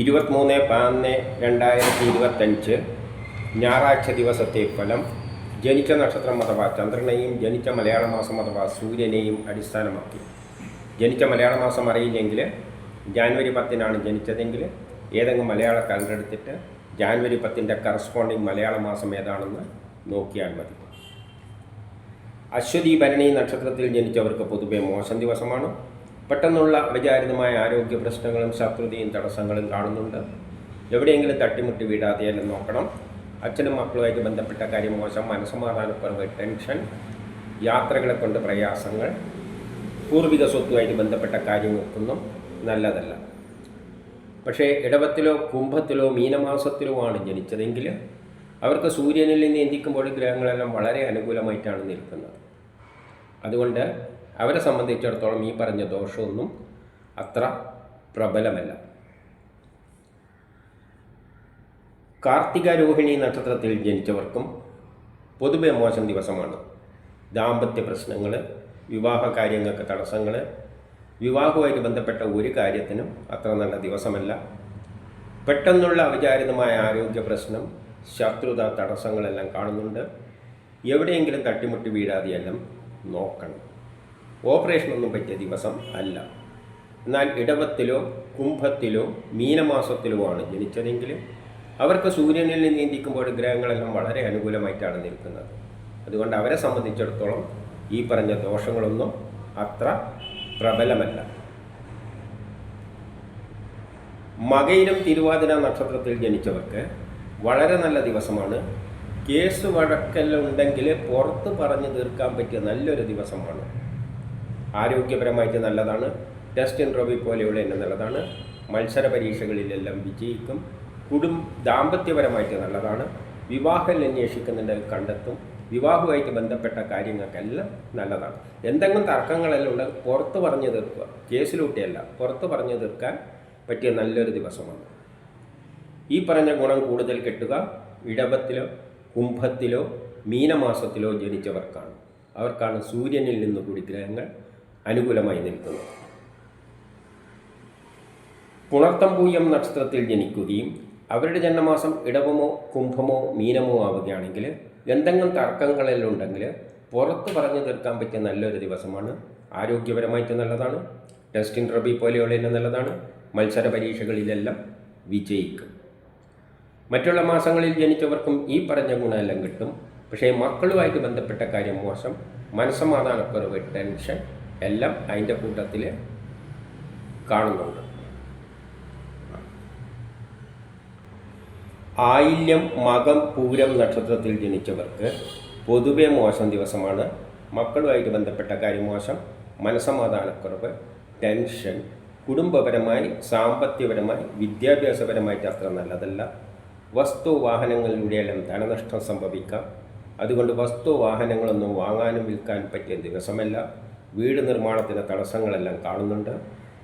ഇരുപത്തിമൂന്ന് പതിനൊന്ന് രണ്ടായിരത്തി ഇരുപത്തഞ്ച് ഞായറാഴ്ച ദിവസത്തെ ഫലം ജനിച്ച നക്ഷത്രം അഥവാ ചന്ദ്രനെയും ജനിച്ച മലയാള മാസം അഥവാ സൂര്യനെയും അടിസ്ഥാനമാക്കി. ജനിച്ച മലയാള മാസം അറിയില്ലെങ്കിൽ ജാനുവരി പത്തിനാണ് ജനിച്ചതെങ്കിൽ ഏതെങ്കിലും മലയാള കലണ്ടർ എടുത്തിട്ട് ജാനുവരി പത്തിന്റെ കറസ്പോണ്ടിങ് മലയാള മാസം ഏതാണെന്ന് നോക്കിയാൽ മതി. അശ്വതി ഭരണി നക്ഷത്രത്തിൽ ജനിച്ചവർക്ക് പൊതുവെ മോശം ദിവസമാണ്. പെട്ടെന്നുള്ള അവിചാരിതമായ ആരോഗ്യ പ്രശ്നങ്ങളും ശത്രുതയും തടസ്സങ്ങളും കാണുന്നുണ്ട്. എവിടെയെങ്കിലും തട്ടിമുട്ടി വീഴാതെയെല്ലാം നോക്കണം. അച്ഛനും മക്കളുമായിട്ട് ബന്ധപ്പെട്ട കാര്യം മോശം. മനസ്സമാധാനക്കുറവ് ടെൻഷൻ യാത്രകളെ കൊണ്ട് പ്രയാസങ്ങൾ പൂർവിക സ്വത്തുമായിട്ട് ബന്ധപ്പെട്ട കാര്യങ്ങൾക്കൊന്നും നല്ലതല്ല. പക്ഷേ ഇടവത്തിലോ കുംഭത്തിലോ മീനമാസത്തിലോ ആണ് ജനിച്ചതെങ്കിൽ അവർക്ക് സൂര്യനിൽ നിന്ന് എന്തിക്കുമ്പോൾ ഗ്രഹങ്ങളെല്ലാം വളരെ അനുകൂലമായിട്ടാണ് നിൽക്കുന്നത്. അതുകൊണ്ട് അവരെ സംബന്ധിച്ചിടത്തോളം ഈ പറഞ്ഞ ദോഷമൊന്നും അത്ര പ്രബലമല്ല. കാർത്തിക രോഹിണി നക്ഷത്രത്തിൽ ജനിച്ചവർക്കും പൊതുവെ മോശം ദിവസമാണ്. ദാമ്പത്യ പ്രശ്നങ്ങൾ വിവാഹ കാര്യങ്ങൾക്ക് തടസ്സങ്ങൾ വിവാഹവുമായിട്ട് ബന്ധപ്പെട്ട ഒരു കാര്യത്തിനും അത്ര നല്ല ദിവസമല്ല. പെട്ടെന്നുള്ള അവിചാരിതമായ ആരോഗ്യ പ്രശ്നം ശത്രുത തടസ്സങ്ങളെല്ലാം കാണുന്നുണ്ട്. എവിടെയെങ്കിലും തട്ടിമുട്ടി വീഴാതെയെല്ലാം നോക്കണം. ഓപ്പറേഷനൊന്നും പറ്റിയ ദിവസം അല്ല. എന്നാൽ ഇടവത്തിലോ കുംഭത്തിലോ മീനമാസത്തിലോ ആണ് ജനിച്ചതെങ്കിൽ അവർക്ക് സൂര്യനിൽ നിന്ന് നീന്തിക്കുമ്പോൾ ഗ്രഹങ്ങളെല്ലാം വളരെ അനുകൂലമായിട്ടാണ് നിൽക്കുന്നത്. അതുകൊണ്ട് അവരെ സംബന്ധിച്ചിടത്തോളം ഈ പറഞ്ഞ ദോഷങ്ങളൊന്നും അത്ര പ്രബലമല്ല. മകയിലും തിരുവാതിര നക്ഷത്രത്തിൽ ജനിച്ചവർക്ക് വളരെ നല്ല ദിവസമാണ്. കേസ് വഴക്കെല്ലാം ഉണ്ടെങ്കിൽ പുറത്ത് പറഞ്ഞു തീർക്കാൻ പറ്റിയ നല്ലൊരു ദിവസമാണ്. ആരോഗ്യപരമായിട്ട് നല്ലതാണ്. ടെസ്റ്റ് ഇൻട്രോവി പോലെയുള്ള എന്നെ നല്ലതാണ്. മത്സര പരീക്ഷകളിലെല്ലാം വിജയിക്കും. കുടും ദാമ്പത്യപരമായിട്ട് നല്ലതാണ്. വിവാഹം അന്വേഷിക്കുന്നുണ്ടെങ്കിൽ കണ്ടെത്തും. വിവാഹവുമായിട്ട് ബന്ധപ്പെട്ട കാര്യങ്ങൾക്കെല്ലാം നല്ലതാണ്. എന്തെങ്കിലും തർക്കങ്ങളെല്ലാം ഉണ്ട് പുറത്ത് പറഞ്ഞു തീർക്കുക. കേസിലൂട്ടിയല്ല പുറത്ത് പറഞ്ഞു തീർക്കാൻ പറ്റിയ നല്ലൊരു ദിവസമാണ്. ഈ പറഞ്ഞ ഗുണം കൂടുതൽ കിട്ടുക. ഇടവത്തിലോ കുംഭത്തിലോ മീനമാസത്തിലോ ജനിച്ചവർക്കാണ്. അവർക്കാണ് സൂര്യനിൽ നിന്ന് കൂടി ഗ്രഹങ്ങൾ അനുകൂലമായി നിൽക്കുന്നു. പുണർത്തമ്പൂയം നക്ഷത്രത്തിൽ ജനിക്കുകയും അവരുടെ ജന്മമാസം ഇടവമോ കുംഭമോ മീനമോ ആവുകയാണെങ്കിൽ എന്തെങ്കിലും തർക്കങ്ങളെല്ലാം ഉണ്ടെങ്കിൽ പുറത്ത് പറഞ്ഞു തീർക്കാൻ പറ്റിയ നല്ലൊരു ദിവസമാണ്. ആരോഗ്യപരമായിട്ട് നല്ലതാണ്. ടെസ്റ്റിൻ ഇൻട്രബി പോലെയുള്ള തന്നെ നല്ലതാണ്. മത്സര പരീക്ഷകളിലെല്ലാം വിജയിക്കും. മറ്റുള്ള മാസങ്ങളിൽ ജനിച്ചവർക്കും ഈ പറഞ്ഞ ഗുണമെല്ലാം കിട്ടും. പക്ഷേ മക്കളുമായിട്ട് ബന്ധപ്പെട്ട കാര്യം മോശം. മനസ്സമാധാനക്കുറവ് ടെൻഷൻ എല്ലാം അതിന്റെ കൂട്ടത്തിൽ കാണുന്നുണ്ട്. ആയില്യം മകം പൂരം നക്ഷത്രത്തിൽ ജനിച്ചവർക്ക് പൊതുവെ മോശം ദിവസമാണ്. മക്കളുമായിട്ട് ബന്ധപ്പെട്ട കാര്യം മോശം. മനസ്സമാധാനക്കുറവ് ടെൻഷൻ കുടുംബപരമായി സാമ്പത്തികപരമായി വിദ്യാഭ്യാസപരമായിട്ട് അത്ര നല്ലതല്ല. വസ്തു വാഹനങ്ങളിലൂടെയെല്ലാം ധനനഷ്ടം സംഭവിക്കാം. അതുകൊണ്ട് വസ്തു വാഹനങ്ങളൊന്നും വാങ്ങാനും വിൽക്കാനും പറ്റിയ ദിവസമല്ല. വീട് നിർമ്മാണത്തിന് തടസ്സങ്ങളെല്ലാം കാണുന്നുണ്ട്.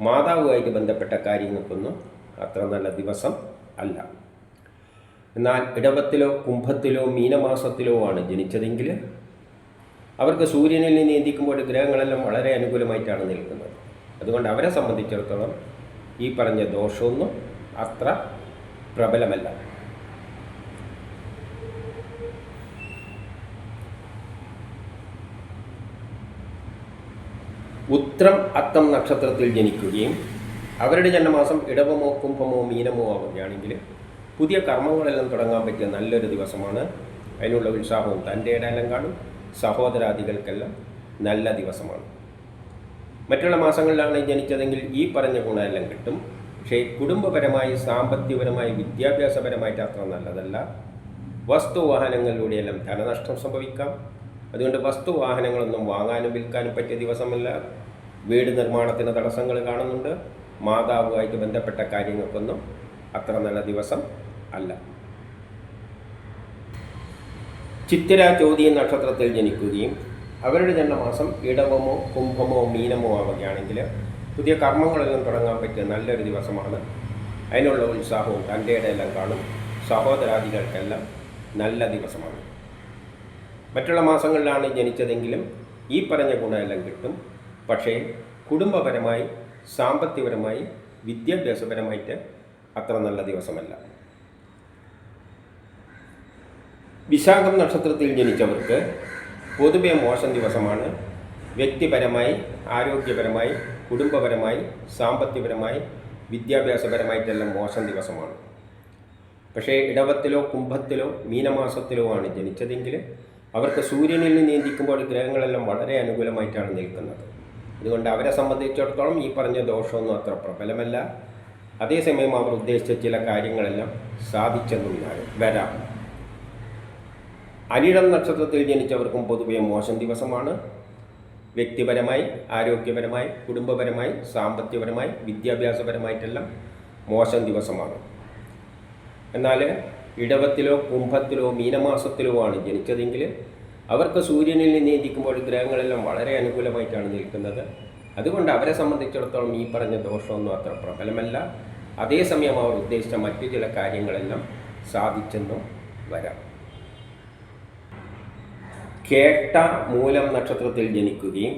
മാതാവുമായിട്ട് ബന്ധപ്പെട്ട കാര്യങ്ങൾക്കൊന്നും അത്ര നല്ല ദിവസം അല്ല. എന്നാൽ ഇടവത്തിലോ കുംഭത്തിലോ മീനമാസത്തിലോ ആണ് ജനിച്ചതെങ്കിൽ അവർക്ക് സൂര്യനിൽ നിന്ന് നീന്തിക്കുമ്പോൾ ഗ്രഹങ്ങളെല്ലാം വളരെ അനുകൂലമായിട്ടാണ് നിൽക്കുന്നത്. അതുകൊണ്ട് അവരെ സംബന്ധിച്ചിടത്തോളം ഈ പറഞ്ഞ ദോഷമൊന്നും അത്ര പ്രബലമല്ല. ഉത്രം അത്തം നക്ഷത്രത്തിൽ ജനിക്കുകയും അവരുടെ ജന്മമാസം ഇടവമോ കുംഭമോ മീനമോ ആവുകയാണെങ്കിൽ പുതിയ കർമ്മങ്ങളെല്ലാം തുടങ്ങാൻ പറ്റിയ നല്ലൊരു ദിവസമാണ്. അതിനുള്ള ഉത്സാഹവും തന്റെ ഇടയെല്ലാം കാണും സഹോദരാദികൾക്കെല്ലാം നല്ല ദിവസമാണ്. മറ്റുള്ള മാസങ്ങളിലാണ് ജനിച്ചതെങ്കിൽ ഈ പറഞ്ഞ ഗുണമെല്ലാം കിട്ടും. പക്ഷേ കുടുംബപരമായി സാമ്പത്തികപരമായി വിദ്യാഭ്യാസപരമായിട്ട് അത്ര നല്ലതല്ല. വസ്തുവാഹനങ്ങളിലൂടെയെല്ലാം ധനനഷ്ടം സംഭവിക്കാം. അതുകൊണ്ട് വസ്തു വസ്തുവാഹനങ്ങളൊന്നും വാങ്ങാനും വിൽക്കാനും പറ്റിയ ദിവസമല്ല. വീട് നിർമ്മാണത്തിന് തടസ്സങ്ങൾ കാണുന്നുണ്ട്. മാതാവുമായിട്ട് ബന്ധപ്പെട്ട കാര്യങ്ങൾക്കൊന്നും അത്ര നല്ല ദിവസം അല്ല. ചിത്തിര ചോദ്യ നക്ഷത്രത്തിൽ ജനിക്കുകയും അവരുടെ ജന്മമാസം ഇടവമോ കുംഭമോ മീനമോ ആവുകയാണെങ്കിൽ പുതിയ കർമ്മങ്ങളെല്ലാം തുടങ്ങാൻ പറ്റിയ നല്ലൊരു ദിവസമാണ്. അതിനുള്ള ഉത്സാഹവും തന്റെ ഇടയെല്ലാം കാണും. സഹോദരാദികൾക്കെല്ലാം നല്ല ദിവസമാണ്. മറ്റുള്ള മാസങ്ങളിലാണ് ജനിച്ചതെങ്കിലും ഈ പറഞ്ഞ ഗുണമെല്ലാം കിട്ടും. പക്ഷേ കുടുംബപരമായി സാമ്പത്തികപരമായി വിദ്യാഭ്യാസപരമായിട്ട് അത്ര നല്ല ദിവസമല്ല. വിശാഖം നക്ഷത്രത്തിൽ ജനിച്ചവർക്ക് പൊതുവെ മോശം ദിവസമാണ്. വ്യക്തിപരമായി ആരോഗ്യപരമായി കുടുംബപരമായി സാമ്പത്തികപരമായി വിദ്യാഭ്യാസപരമായിട്ടെല്ലാം മോശം ദിവസമാണ്. പക്ഷേ ഇടവത്തിലോ കുംഭത്തിലോ മീനമാസത്തിലോ ആണ് ജനിച്ചതെങ്കിൽ അവർക്ക് സൂര്യനിൽ നിയന്ത്രിക്കുമ്പോൾ ഗ്രഹങ്ങളെല്ലാം വളരെ അനുകൂലമായിട്ടാണ് നിൽക്കുന്നത്. അതുകൊണ്ട് അവരെ സംബന്ധിച്ചിടത്തോളം ഈ പറഞ്ഞ ദോഷമൊന്നും അത്ര പ്രബലമല്ല. അതേസമയം അവർ ഉദ്ദേശിച്ച ചില കാര്യങ്ങളെല്ലാം സാധിച്ചെന്നും വരാം. അനിഴം നക്ഷത്രത്തിൽ ജനിച്ചവർക്കും പൊതുവെ മോശം ദിവസമാണ്. വ്യക്തിപരമായി ആരോഗ്യപരമായി കുടുംബപരമായി സാമ്പത്തികപരമായി വിദ്യാഭ്യാസപരമായിട്ടെല്ലാം മോശം ദിവസമാണ്. എന്നാൽ ഇടവത്തിലോ കുംഭത്തിലോ മീനമാസത്തിലോ ആണ് ജനിച്ചതെങ്കിൽ അവർക്ക് സൂര്യനിൽ നിന്ന് നീന്തിക്കുമ്പോൾ ഗ്രഹങ്ങളെല്ലാം വളരെ അനുകൂലമായിട്ടാണ് നിൽക്കുന്നത്. അതുകൊണ്ട് അവരെ സംബന്ധിച്ചിടത്തോളം ഈ പറഞ്ഞ ദോഷമൊന്നും അത്ര പ്രബലമല്ല. അതേസമയം അവർ ഉദ്ദേശിച്ച മറ്റു ചില കാര്യങ്ങളെല്ലാം സാധിച്ചെന്നും വരാം. കേട്ട മൂലം നക്ഷത്രത്തിൽ ജനിക്കുകയും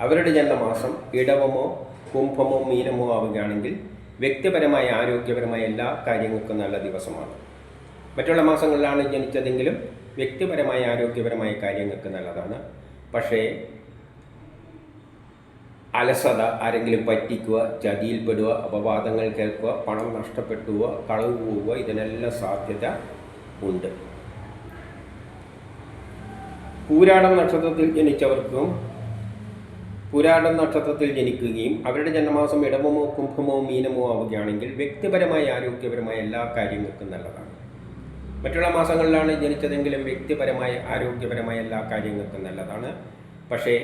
അവരുടെ ജന്മമാസം ഇടവമോ കുംഭമോ മീനമോ ആവുകയാണെങ്കിൽ വ്യക്തിപരമായ ആരോഗ്യപരമായ എല്ലാ കാര്യങ്ങൾക്കും നല്ല ദിവസമാണ്. മറ്റുള്ള മാസങ്ങളിലാണ് ജനിച്ചതെങ്കിലും വ്യക്തിപരമായ ആരോഗ്യപരമായ കാര്യങ്ങൾക്ക് നല്ലതാണ്. പക്ഷേ അലസത ആരെങ്കിലും പറ്റിക്കുക ചതിയിൽപ്പെടുക അപവാദങ്ങൾ കേൾക്കുക പണം നഷ്ടപ്പെട്ടുക കളവ് പോവുക ഇതിനെല്ലാം സാധ്യത ഉണ്ട്. പൂരാടം നക്ഷത്രത്തിൽ ജനിച്ചവർക്കും പുരാടം നക്ഷത്രത്തിൽ ജനിക്കുകയും അവരുടെ ജന്മമാസം ഇടവമോ കുംഭമോ മീനമോ ആവുകയാണെങ്കിൽ വ്യക്തിപരമായ ആരോഗ്യപരമായ എല്ലാ കാര്യങ്ങൾക്കും നല്ലതാണ്. മറ്റുള്ള മാസങ്ങളിലാണ് ജനിച്ചതെങ്കിലും വ്യക്തിപരമായ ആരോഗ്യപരമായ എല്ലാ കാര്യങ്ങൾക്കും നല്ലതാണ്. പക്ഷേ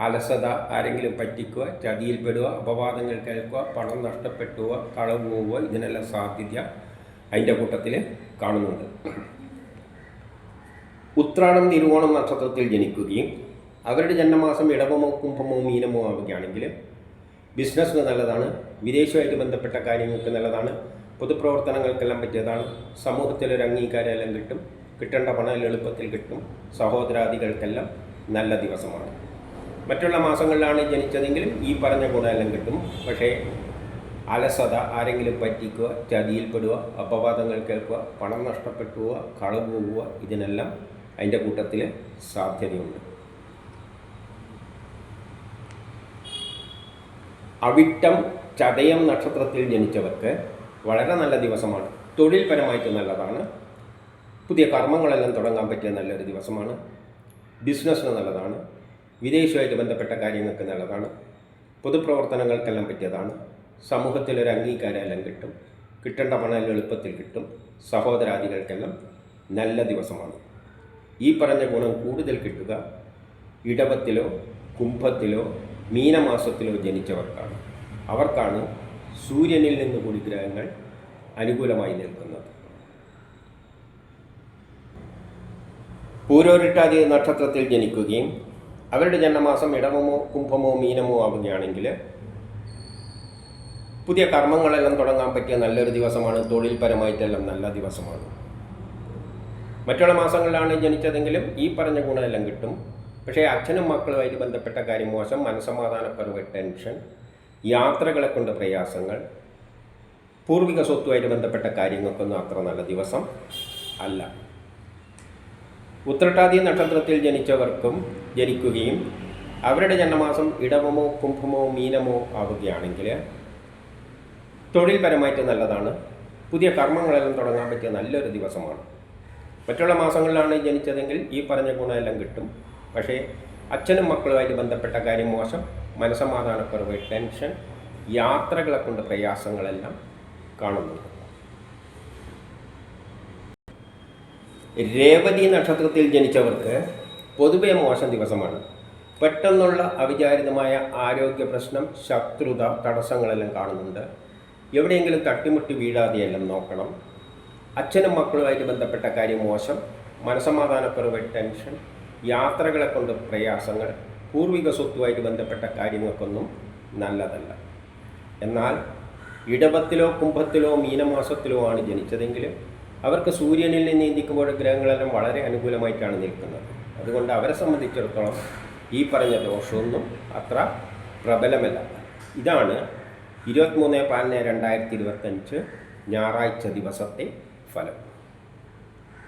അലസത ആരെങ്കിലും പറ്റിക്കുക ചതിയിൽപ്പെടുക അപവാദങ്ങൾ കേൾക്കുക പണം നഷ്ടപ്പെട്ടുക കളവ് പോവുക ഇതിനെല്ലാം സാധ്യത അതിന്റെ കൂട്ടത്തിൽ കാണുന്നുണ്ട്. ഉത്രാണം തിരുവോണം നക്ഷത്രത്തിൽ ജനിക്കുകയും അവരുടെ ജന്മമാസം ഇടവമോ കുംഭമോ മീനമോ ആവുകയാണെങ്കിൽ ബിസിനസ്സിന് നല്ലതാണ്. വിദേശമായിട്ട് ബന്ധപ്പെട്ട കാര്യങ്ങൾക്ക് നല്ലതാണ്. പൊതുപ്രവർത്തനങ്ങൾക്കെല്ലാം പറ്റിയതാണ്. സമൂഹത്തിലൊരു അംഗീകാരമെല്ലാം കിട്ടും. കിട്ടേണ്ട പണം എളുപ്പത്തിൽ കിട്ടും. സഹോദരാദികൾക്കെല്ലാം നല്ല ദിവസമാണ്. മറ്റുള്ള മാസങ്ങളിലാണ് ജനിച്ചതെങ്കിലും ഈ പറഞ്ഞ ഗുണമെല്ലാം കിട്ടും. പക്ഷേ അലസത ആരെങ്കിലും പറ്റിക്കുക ചതിയിൽപ്പെടുക അപവാദങ്ങൾ കേൾക്കുക പണം നഷ്ടപ്പെട്ടുക കളവ് പോവുക ഇതിനെല്ലാം അതിന്റെ കൂട്ടത്തിൽ സാധ്യതയുണ്ട്. അവിട്ടം ചതയം നക്ഷത്രത്തിൽ ജനിച്ചവർക്ക് വളരെ നല്ല ദിവസമാണ്. തൊഴിൽപരമായിട്ട് നല്ലതാണ്. പുതിയ കർമ്മങ്ങളെല്ലാം തുടങ്ങാൻ പറ്റിയ നല്ലൊരു ദിവസമാണ്. ബിസിനസ്സിന് നല്ലതാണ്. വിദേശമായിട്ട് ബന്ധപ്പെട്ട കാര്യങ്ങൾക്ക് നല്ലതാണ്. പൊതുപ്രവർത്തനങ്ങൾക്കെല്ലാം പറ്റിയതാണ്. സമൂഹത്തിലൊരു അംഗീകാരമെല്ലാം കിട്ടും. കിട്ടേണ്ട പണം എളുപ്പത്തിൽ കിട്ടും. സഹോദരാദികൾക്കെല്ലാം നല്ല ദിവസമാണ്. ഈ പറഞ്ഞ ഗുണം കൂടുതൽ കിട്ടുക ഇടവത്തിലോ കുംഭത്തിലോ മീനമാസത്തിലോ ജനിച്ചവർക്കാണ്. അവർക്കാണ് സൂര്യനിൽ നിന്ന് കൂടി ഗ്രഹങ്ങൾ അനുകൂലമായി നിൽക്കുന്നത്. പൂരോരിട്ടാതി നക്ഷത്രത്തിൽ ജനിക്കുകയും അവരുടെ ജന്മമാസം ഇടവമോ കുംഭമോ മീനമോ ആവുകയാണെങ്കിൽ പുതിയ കർമ്മങ്ങളെല്ലാം തുടങ്ങാൻ പറ്റിയ നല്ലൊരു ദിവസമാണ്. തൊഴിൽപരമായിട്ടെല്ലാം നല്ല ദിവസമാണ്. മറ്റുള്ള മാസങ്ങളിലാണ് ജനിച്ചതെങ്കിലും ഈ പറഞ്ഞ ഗുണമെല്ലാം കിട്ടും. പക്ഷേ അച്ഛനും മക്കളുമായിട്ട് ബന്ധപ്പെട്ട കാര്യം മോശം. മനസ്സമാധാനക്കുറവ് ടെൻഷൻ. യാത്രകളെ കൊണ്ട് പ്രയാസങ്ങൾ പൂർവിക സ്വത്തുമായിട്ട് ബന്ധപ്പെട്ട കാര്യങ്ങൾക്കൊന്നും അത്ര നല്ല ദിവസം അല്ല. ഉത്രട്ടാതി നക്ഷത്രത്തിൽ ജനിച്ചവർക്കും ജനിക്കുകയും അവരുടെ ജന്മമാസം ഇടവമോ കുംഭമോ മീനമോ ആവുകയാണെങ്കിൽ തൊഴിൽപരമായിട്ട് നല്ലതാണ്. പുതിയ കർമ്മങ്ങളെല്ലാം തുടങ്ങാൻ പറ്റിയ നല്ലൊരു ദിവസമാണ്. മറ്റുള്ള മാസങ്ങളിലാണ് ജനിച്ചതെങ്കിൽ ഈ പറഞ്ഞ ഗുണമെല്ലാം കിട്ടും. പക്ഷേ അച്ഛനും മക്കളുമായിട്ട് ബന്ധപ്പെട്ട കാര്യം മോശം. മനസമാധാനക്കുറവ് ടെൻഷൻ യാത്രകളെ കൊണ്ട് പ്രയാസങ്ങളെല്ലാം കാണുന്നുണ്ട് രേവതി നക്ഷത്രത്തിൽ ജനിച്ചവർക്ക് പൊതുവെ മോശം ദിവസമാണ്. പെട്ടെന്നുള്ള അവിചാരിതമായ ആരോഗ്യ പ്രശ്നം ശത്രുത തടസ്സങ്ങളെല്ലാം കാണുന്നുണ്ട്. എവിടെയെങ്കിലും തട്ടിമുട്ടി വീഴാതെയെല്ലാം നോക്കണം. അച്ഛനും മക്കളുമായിട്ട് ബന്ധപ്പെട്ട കാര്യം മോശം. മനസമാധാനക്കുറവ് ടെൻഷൻ യാത്രകളെ കൊണ്ട് പ്രയാസങ്ങൾ പൂർവിക സ്വത്തുമായിട്ട് ബന്ധപ്പെട്ട കാര്യങ്ങൾക്കൊന്നും നല്ലതല്ല. എന്നാൽ ഇടവത്തിലോ കുംഭത്തിലോ മീനമാസത്തിലോ ആണ് ജനിച്ചതെങ്കിൽ അവർക്ക് സൂര്യനിൽ നിന്ന് നീന്തിക്കുമ്പോൾ ഗ്രഹങ്ങളെല്ലാം വളരെ അനുകൂലമായിട്ടാണ് നിൽക്കുന്നത്. അതുകൊണ്ട് അവരെ സംബന്ധിച്ചിടത്തോളം ഈ പറഞ്ഞ ദോഷമൊന്നും അത്ര പ്രബലമല്ല. ഇതാണ് ഇരുപത്തിമൂന്ന് പതിനൊന്ന് രണ്ടായിരത്തി ഇരുപത്തഞ്ച് ഞായറാഴ്ച ദിവസത്തെ ഫലം.